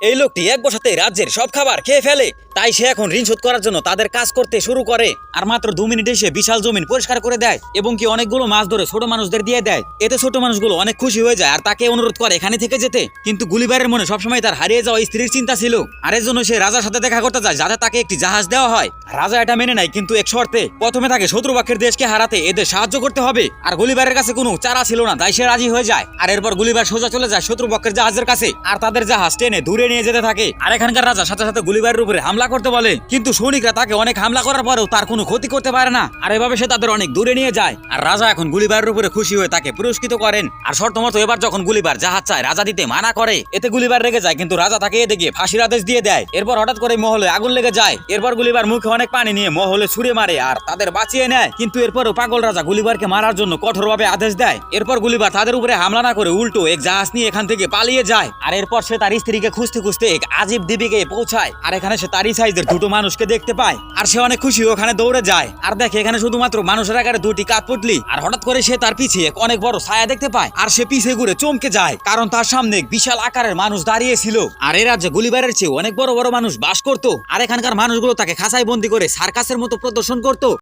এই লোকটি এক বসাতে রাজ্যের সব খাবার খেয়ে ফেলে। তাই সে এখন ঋণ শোধ করার জন্য তাদের কাজ করতে শুরু করে। আর মাত্র দু মিনিটে সে বিশাল জমিন পরিষ্কার করে দেয় এবং কি অনেকগুলো মাছ ধরে ছোট মানুষদের দিয়ে দেয়। এতে ছোট মানুষগুলো অনেক খুশি হয়ে যায় আর তাকে অনুরোধ করে এখানে থেকে যেতে। কিন্তু গুলিবারের মনে সবসময় তার হারিয়ে যাওয়া স্ত্রীর চিন্তা ছিল। আর এর জন্য সে রাজার সাথে দেখা করতে যায় যাতে তাকে একটি জাহাজ দেওয়া হয়। রাজা এটা মেনে নেয় কিন্তু এক শর্তে, প্রথমে তাকে শত্রুপক্ষের দেশকে হারাতে এদের সাহায্য করতে হবে। আর গুলিবারের কাছে কোনো চারা ছিল না, তাই সে রাজি হয়ে যায়। আর এরপর গুলিবার সোজা চলে যায় শত্রুপক্ষের জাহাজের কাছে। আর তাদের জাহাজ টেনে দূরে নিয়ে যেতে থাকে। আর এখানকার রাজা সাথে সাথে গুলিবারের উপরে হামলা করতে বলে। কিন্তু সৈনিকরা তাকে অনেক হামলা করার পরেও তার কোনো ক্ষতি করতে পারে না। আর এভাবে সে তাদের অনেক দূরে নিয়ে যায়। আর রাজা এখন গুলিবারের উপরে খুশি হয়ে তাকে পুরস্কৃত করেন। আর শর্ত মতো এবার যখন গুলিবার জাহাজ চায়, রাজা দিতে মানা করে, এতে গুলিবার রেগে যায়। কিন্তু রাজা তাকে এদিকে গিয়ে ফাঁসির আদেশ দিয়ে দেয়। এরপর হঠাৎ করে মহলে আগুন লেগে যায়। এরপর গুলিবার মুখে অনেক পানি নিয়ে মহলে ছুড়ে মারে আর তাদের বাঁচিয়ে নেয়। কিন্তু এরপরও পাগল রাজা গুলিবারকে মারার জন্য কঠোরভাবে আদেশ দেয়। এরপর গুলিবার তাদের উপরে হামলা না করে উল্টো এক জাহাজ নিয়ে এখান থেকে পালিয়ে যায়। আর এরপর সে তার স্ত্রীকে খুঁজতে খুঁজতে খুঁজতে এক আজীব দ্বীপে পৌঁছায়। আর এখানে সে তারই সাইজের দুটো মানুষকে দেখতে পায়। আর সে অনেক খুশি ওখানে দৌড়ে যায়। আর দেখে এখানে শুধুমাত্র মানুষের আকারে দুটি কাঠপুটলি আর হঠাৎ করে সে তার পিছে এক অনেক বড় ছায়া দেখতে পায়। আর সে পিছে ঘুরে চমকে যায়। কারণ তার সামনে বিশাল আকারের মানুষ দাঁড়িয়ে ছিল আর এ রাজ্যে গুলিবারের চেয়ে অনেক বড় বড় মানুষ বাস করতো। আর এখানকার মানুষগুলো তাকে খাঁচায় বন্দি করে সার্কাসের মতো প্রদর্শন করতো।